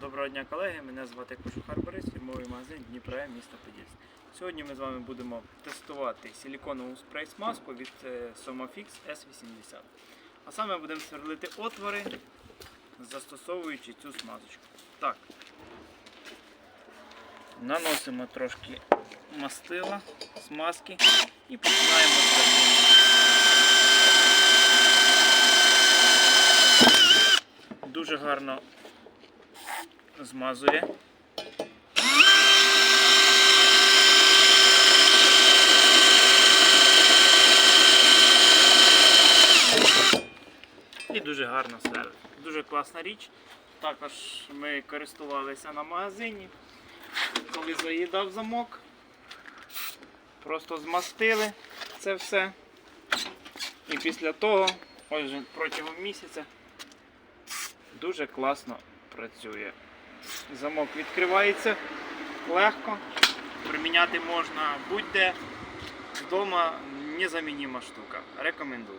Доброго дня, колеги. Мене звати Кожухар Борис, фірмовий магазин Дніпре, місто Подільськ. Сьогодні ми з вами будемо тестувати силіконову спрей-смазку від е, Somafix S80. А саме будемо сверлити отвори, застосовуючи цю смазочку. Так. Наносимо трошки мастила, смазки і починаємо. Дуже гарно змазує. І дуже гарно сверлить. Дуже класна річ. Також ми користувалися на магазині. Коли заїдав замок, просто змастили це все. І після того, ось протягом місяця, дуже класно працює. Замок відкривається легко, приміняти можна будь-де. Вдома незамінима штука. Рекомендую.